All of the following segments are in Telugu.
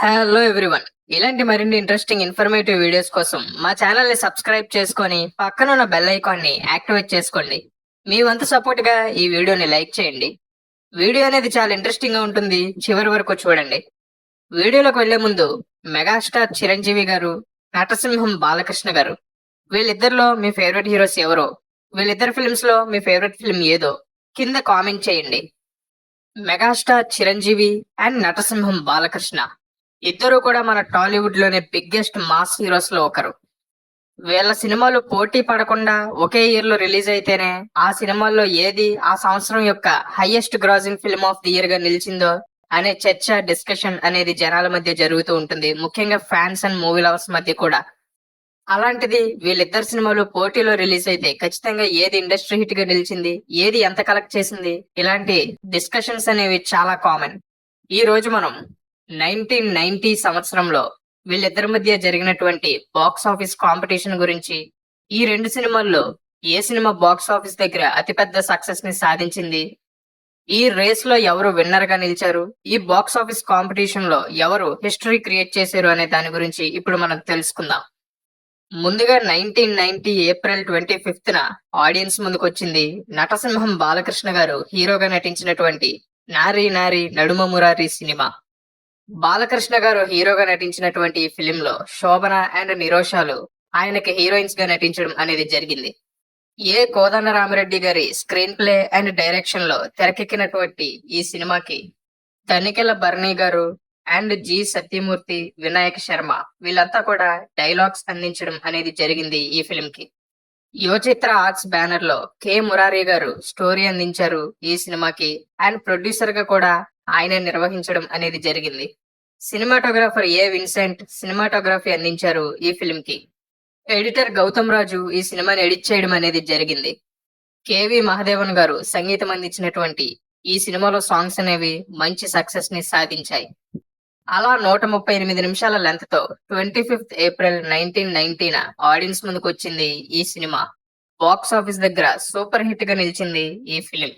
హలో ఎవ్రీవన్ ఇలాంటి మరిన్ని ఇంట్రెస్టింగ్ ఇన్ఫర్మేటివ్ వీడియోస్ కోసం మా ఛానల్ని సబ్స్క్రైబ్ చేసుకొని పక్కన ఉన్న బెల్ ఐకాన్ని యాక్టివేట్ చేసుకోండి. మీ వంతు సపోర్ట్గా ఈ వీడియోని లైక్ చేయండి. వీడియో అనేది చాలా ఇంట్రెస్టింగ్గా ఉంటుంది. చివరి వరకు చూడండి. వీడియోలోకి వెళ్ళే ముందు మెగాస్టార్ చిరంజీవి గారు నటసింహం బాలకృష్ణ గారు వీళ్ళిద్దరిలో మీ ఫేవరెట్ హీరోస్ ఎవరో వీళ్ళిద్దరు ఫిల్మ్స్లో మీ ఫేవరెట్ ఫిల్మ్ ఏదో కింద కామెంట్ చేయండి. మెగాస్టార్ చిరంజీవి అండ్ నటసింహం బాలకృష్ణ. ఇద్దరు కూడా మన టాలీవుడ్లోనే బిగ్గెస్ట్ మాస్ హీరోస్లో ఒకరు. వీళ్ళ సినిమాలు పోటీ పడకుండా ఒకే ఇయర్లో రిలీజ్ అయితేనే ఆ సినిమాల్లో ఏది ఆ సంవత్సరం యొక్క highest grossing film of the ఇయర్గా నిలిచిందో అనే చర్చ డిస్కషన్ అనేది జనాల మధ్య జరుగుతూ ఉంటుంది. ముఖ్యంగా ఫ్యాన్స్ అండ్ మూవీ లవర్స్ మధ్య కూడా. అలాంటిది వీళ్ళిద్దరు సినిమాలు పోటీలో రిలీజ్ అయితే ఖచ్చితంగా ఏది ఇండస్ట్రీ హిట్గా నిలిచింది ఏది ఎంత కలెక్ట్ చేసింది ఇలాంటి డిస్కషన్స్ అనేవి చాలా కామన్. ఈ రోజు మనం నైన్టీన్ నైన్టీ సంవత్సరంలో వీళ్ళిద్దరి మధ్య జరిగినటువంటి బాక్స్ ఆఫీస్ కాంపిటీషన్ గురించి ఈ రెండు సినిమాల్లో ఏ సినిమా బాక్స్ ఆఫీస్ దగ్గర అతిపెద్ద సక్సెస్ని సాధించింది? ఈ రేస్లో ఎవరు విన్నర్గా నిలిచారు? ఈ బాక్స్ ఆఫీస్ కాంపిటీషన్లో ఎవరు హిస్టరీ క్రియేట్ చేశారు అనే దాని గురించి ఇప్పుడు మనం తెలుసుకుందాం. ముందుగా nineteen ninety April twenty fifth న ఆడియన్స్ ముందుకు వచ్చింది నటసింహం బాలకృష్ణ గారు హీరోగా నటించినటువంటి నారీ నారీ నడుమ మురారి సినిమా. బాలకృష్ణ గారు హీరోగా నటించినటువంటి ఈ ఫిలిం లో శోభన అండ్ నిరోషాలు ఆయనకి హీరోయిన్స్గా నటించడం అనేది జరిగింది. ఏ కోదన్న రామిరెడ్డి గారి స్క్రీన్ ప్లే అండ్ డైరెక్షన్లో తెరకెక్కినటువంటి ఈ సినిమాకి తనికెల భరణి గారు అండ్ జి సత్యమూర్తి వినాయక శర్మ వీళ్ళంతా కూడా డైలాగ్స్ అందించడం అనేది జరిగింది ఈ ఫిలిం కి యువచిత్ర ఆర్ట్స్ బ్యానర్లో కె మురారి గారు స్టోరీ అందించారు ఈ సినిమాకి అండ్ ప్రొడ్యూసర్గా కూడా ఆయన నిర్వహించడం అనేది జరిగింది. సినిమాటోగ్రాఫర్ ఏ విన్సెంట్ సినిమాటోగ్రఫీ అందించారు ఈ ఫిల్మ్కి ఎడిటర్ గౌతమ్ రాజు ఈ సినిమాని ఎడిట్ చేయడం అనేది జరిగింది. కేవి మహదేవన్ గారు సంగీతం అందించినటువంటి ఈ సినిమాలో సాంగ్స్ అనేవి మంచి సక్సెస్ని సాధించాయి. అలా నూట ముప్పై ఎనిమిది నిమిషాల లెంత్తో twenty fifth April nineteen nineteen audience ముందుకు వచ్చింది ఈ సినిమా. బాక్స్ ఆఫీస్ దగ్గర సూపర్ హిట్గా నిలిచింది ఈ ఫిలిం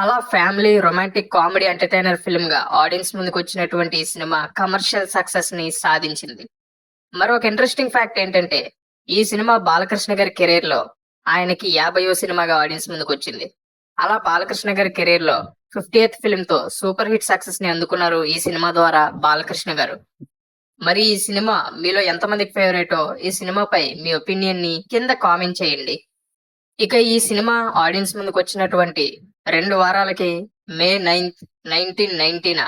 అలా ఫ్యామిలీ రొమాంటిక్ కామెడీ ఎంటర్టైనర్ ఫిల్మ్గా ఆడియన్స్ ముందుకు వచ్చినటువంటి ఈ సినిమా కమర్షియల్ సక్సెస్ని సాధించింది. మరొక ఇంట్రెస్టింగ్ ఫ్యాక్ట్ ఏంటంటే ఈ సినిమా బాలకృష్ణ గారి కెరీర్లో ఆయనకి యాభయో సినిమాగా ఆడియన్స్ ముందుకు వచ్చింది అలా బాలకృష్ణ గారి కెరీర్లో ఫిఫ్టీ ఎయిత్ ఫిల్మ్తో సూపర్ హిట్ సక్సెస్ని అందుకున్నారు ఈ సినిమా ద్వారా బాలకృష్ణ గారు. మరి ఈ సినిమా మీలో ఎంతమందికి ఫేవరెటో ఈ సినిమాపై మీ ఒపీనియన్ని కింద కామెంట్ చేయండి. ఇక ఈ సినిమా ఆడియన్స్ ముందుకు వచ్చినటువంటి రెండు వారాలకి మే నైన్త్ నైన్టీన్ నైన్టీన?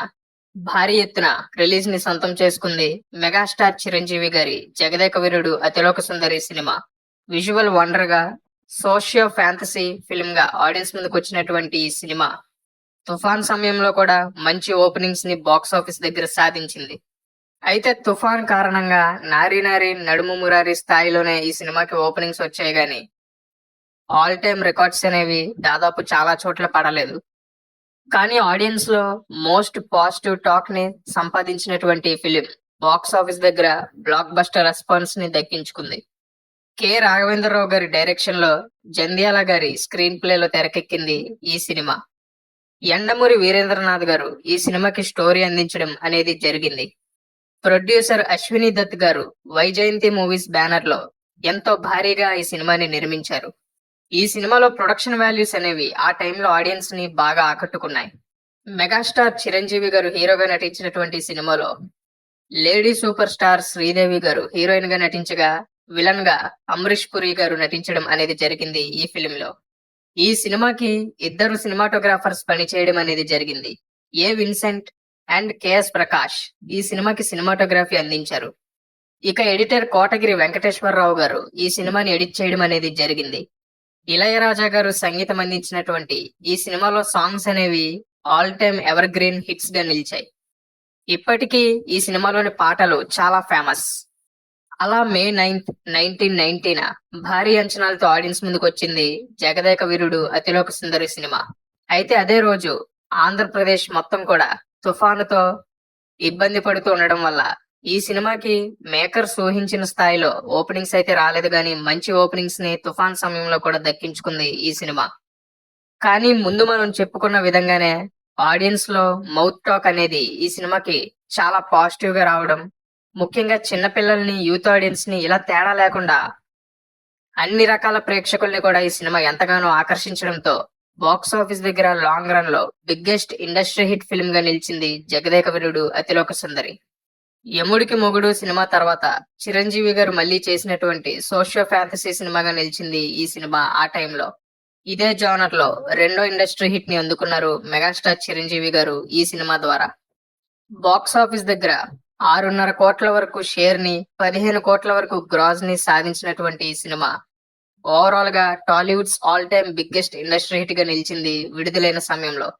భారీ ఎత్తున రిలీజ్ని సొంతం చేసుకుంది మెగాస్టార్ చిరంజీవి గారి జగదేక వీరుడు అతిలోక సుందరి సినిమా. విజువల్ వండర్గా సోషియో ఫ్యాంటసీ ఫిల్మ్గా ఆడియన్స్ ముందుకు వచ్చినటువంటి ఈ సినిమా తుఫాన్ సమయంలో కూడా మంచి ఓపెనింగ్స్ని బాక్స్ ఆఫీస్ దగ్గర సాధించింది. అయితే తుఫాన్ కారణంగా నారీ నారీ నడుము మురారి స్థాయిలోనే ఈ సినిమాకి ఓపెనింగ్స్ వచ్చాయి గాని ఆల్ టైమ్ రికార్డ్స్ అనేవి దాదాపు చాలా చోట్ల పడలేదు. కానీ ఆడియన్స్లో మోస్ట్ పాజిటివ్ టాక్ని సంపాదించినటువంటి ఫిలిం బాక్స్ ఆఫీస్ దగ్గర బ్లాక్ బస్టర్ రెస్పాన్స్ని దక్కించుకుంది. కె. రాఘవేంద్రరావు గారి డైరెక్షన్లో జంధ్యాల గారి స్క్రీన్ ప్లే లో తెరకెక్కింది ఈ సినిమా. ఎండమూరి వీరేంద్రనాథ్ గారు ఈ సినిమాకి స్టోరీ అందించడం అనేది జరిగింది. ప్రొడ్యూసర్ అశ్విని దత్ గారు వైజయంతి మూవీస్ బ్యానర్లో ఎంతో భారీగా ఈ సినిమాని నిర్మించారు. ఈ సినిమాలో ప్రొడక్షన్ వాల్యూస్ అనేవి ఆ టైంలో ఆడియన్స్ని బాగా ఆకట్టుకున్నాయి. మెగాస్టార్ చిరంజీవి గారు హీరోగా నటించినటువంటి సినిమాలో లేడీ సూపర్ స్టార్ శ్రీదేవి గారు హీరోయిన్గా నటించగా విలన్గా అమరీష్ పురి గారు నటించడం అనేది జరిగింది ఈ ఫిలిం లో ఈ సినిమాకి ఇద్దరు సినిమాటోగ్రాఫర్స్ పనిచేయడం అనేది జరిగింది. A Vincent and KS Prakash ఈ సినిమాకి సినిమాటోగ్రఫీ అందించారు. ఇక ఎడిటర్ కోటగిరి వెంకటేశ్వరరావు గారు ఈ సినిమాని ఎడిట్ చేయడం అనేది జరిగింది. ఇళయరాజా గారు సంగీతం అందించినటువంటి ఈ సినిమాలో సాంగ్స్ అనేవి ఆల్ టైమ్ ఎవర్ గ్రీన్ హిట్స్గా నిలిచాయి. ఇప్పటికీ ఈ సినిమాలోని పాటలు చాలా ఫేమస్. అలా మే నైన్త్ నైన్టీన్ నైన్టీన భారీ అంచనాలతో ఆడియన్స్ ముందుకు వచ్చింది జగదేక వీరుడు అతిలోక సుందరి సినిమా. అయితే అదే రోజు ఆంధ్రప్రదేశ్ మొత్తం కూడా తుఫానుతో ఇబ్బంది పడుతూ ఉండడం వల్ల ఈ సినిమాకి మేకర్స్ ఊహించిన స్థాయిలో ఓపెనింగ్స్ అయితే రాలేదు కానీ మంచి ఓపెనింగ్స్ని తుఫాన్ సమయంలో కూడా దక్కించుకుంది ఈ సినిమా. కానీ ముందు మనం చెప్పుకున్న విధంగానే ఆడియన్స్లో మౌత్ టాక్ అనేది ఈ సినిమాకి చాలా పాజిటివ్గా రావడం ముఖ్యంగా చిన్నపిల్లల్ని యూత్ ఆడియన్స్ని ఇలా తేడా లేకుండా అన్ని రకాల ప్రేక్షకుల్ని కూడా ఈ సినిమా ఎంతగానో ఆకర్షించడంతో బాక్స్ ఆఫీస్ దగ్గర లాంగ్ రన్లో బిగ్గెస్ట్ ఇండస్ట్రీ హిట్ ఫిల్మ్గా నిలిచింది జగదేక వీరుడు అతిలోక సుందరి. యముడికి మొగుడు సినిమా తర్వాత చిరంజీవి గారు మళ్ళీ చేసినటువంటి సోషియో ఫ్యాంటసీ సినిమాగా నిలిచింది ఈ సినిమా ఆ టైంలో. ఇదే జానర్లో రెండో ఇండస్ట్రీ హిట్ని అందుకున్నారు మెగాస్టార్ చిరంజీవి గారు ఈ సినిమా ద్వారా. బాక్స్ ఆఫీస్ దగ్గర ఆరున్నర కోట్ల వరకు షేర్ని పదిహేను కోట్ల వరకు గ్రాస్ని సాధించినటువంటి ఈ సినిమా. ఓవరాల్గా Tollywood's all time biggest industry హిట్గా నిలిచింది విడుదలైన సమయంలో.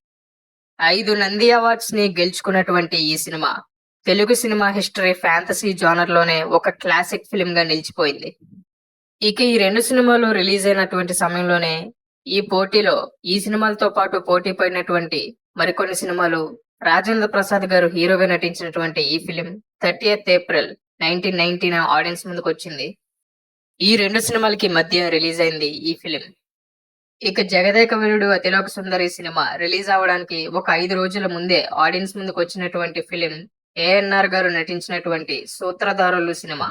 ఐదు నంది అవార్డ్స్ని గెలుచుకున్నటువంటి ఈ cinema. Telugu cinema history fantasy జానర్లోనే ఒక క్లాసిక్ ఫిల్మ్గా నిలిచిపోయింది. ఇక ఈ రెండు సినిమాలు రిలీజ్ అయినటువంటి సమయంలోనే ఈ పోటీలో ఈ సినిమాలతో పాటు పోటీ పడినటువంటి మరికొన్ని సినిమాలు రాజేంద్ర ప్రసాద్ గారు హీరోగా నటించినటువంటి ఈ film thirty April nineteen nineteen audience ముందుకు వచ్చింది. ఈ రెండు సినిమాలకి మధ్య రిలీజ్ అయింది ఈ ఫిలిం ఇక జగదేక వీరుడు అతిలోక సుందరి సినిమా రిలీజ్ అవడానికి ఒక ఐదు రోజుల ముందే ఆడియన్స్ ముందుకు వచ్చినటువంటి ఫిలిం ఏఎన్ఆర్ గారు నటించినటువంటి సూత్రధారులు సినిమా.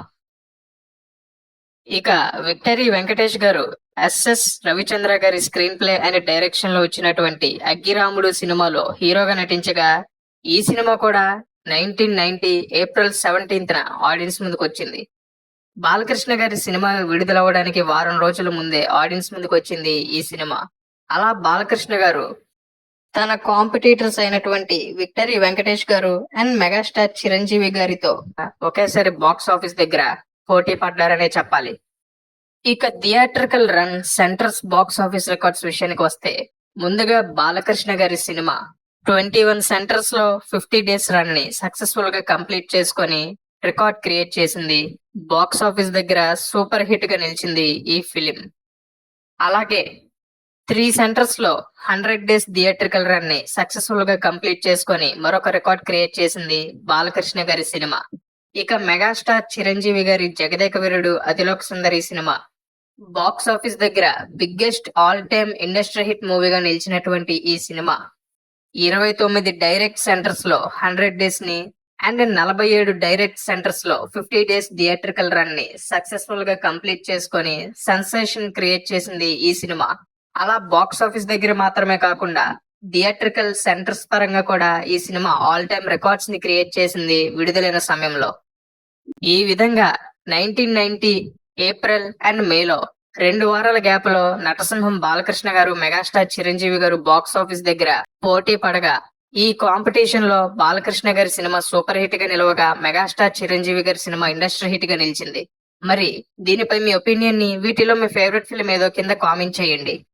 ఇక విక్టరీ వెంకటేష్ గారు ఎస్ఎస్ రవిచంద్ర గారి స్క్రీన్ ప్లే అండ్ డైరెక్షన్లో వచ్చినటువంటి అగ్గిరాముడు సినిమాలో హీరోగా నటించగా ఈ సినిమా కూడా nineteen ninety April seventeenth audience ముందుకు వచ్చింది. బాలకృష్ణ గారి సినిమా విడుదలవ్వడానికి వారం రోజుల ముందే ఆడియన్స్ ముందుకు వచ్చింది ఈ సినిమా. అలా బాలకృష్ణ గారు తన కాంపిటీటర్స్ అయినటువంటి విక్టరీ వెంకటేష్ గారు అండ్ మెగాస్టార్ చిరంజీవి గారితో ఒకేసారి బాక్స్ ఆఫీస్ దగ్గర పోటీ పడ్డారనే చెప్పాలి. ఇక theatrical run centres box office records విషయానికి వస్తే ముందుగా బాలకృష్ణ గారి సినిమా ట్వంటీ వన్ సెంటర్స్లో ఫిఫ్టీ డేస్ రన్ని సక్సెస్ఫుల్గా కంప్లీట్ చేసుకొని రికార్డ్ క్రియేట్ చేసింది. బాక్స్ ఆఫీస్ దగ్గర సూపర్ హిట్గా నిలిచింది ఈ ఫిలిం. అలాగే త్రీ సెంటర్స్లో హండ్రెడ్ డేస్ థియేట్రికల్ రన్ని సక్సెస్ఫుల్గా కంప్లీట్ చేసుకొని మరొక రికార్డ్ క్రియేట్ చేసింది బాలకృష్ణ గారి సినిమా. ఇక మెగాస్టార్ చిరంజీవి గారి Jagadeka Veerudu Athiloka Sundari cinema. Box office దగ్గర biggest all time industry hit మూవీగా నిలిచినటువంటి ఈ సినిమా. ఇరవై తొమ్మిది డైరెక్ట్ సెంటర్స్లో హండ్రెడ్ డేస్ని అండ్ నలభై ఏడు డైరెక్ట్ సెంటర్స్లో ఫిఫ్టీ డేస్ థియేట్రికల్ రన్ని సక్సెస్ఫుల్గా కంప్లీట్ చేసుకొని సెన్సేషన్ క్రియేట్ చేసింది ఈ సినిమా. అలా బాక్స్ ఆఫీస్ దగ్గర మాత్రమే కాకుండా థియేట్రికల్ సెంటర్స్ పరంగా కూడా ఈ సినిమా ఆల్ టైమ్ రికార్డ్స్ని క్రియేట్ చేసింది విడుదలైన సమయంలో. ఈ విధంగా నైన్టీన్ నైన్టీ ఏప్రిల్ అండ్ మేలో రెండు వారాల గ్యాప్లో నటసింహం బాలకృష్ణ గారు మెగాస్టార్ చిరంజీవి గారు బాక్స్ ఆఫీస్ దగ్గర పోటీ పడగా ఈ కాంపిటీషన్లో బాలకృష్ణ గారి సినిమా సూపర్ హిట్గా నిలవగా మెగాస్టార్ చిరంజీవి గారి సినిమా ఇండస్ట్రీ హిట్గా నిలిచింది. మరి దీనిపై మీ ఒపీనియన్ని వీటిలో మీ ఫేవరెట్ ఫిల్మ్ ఏదో కింద కామెంట్ చేయండి.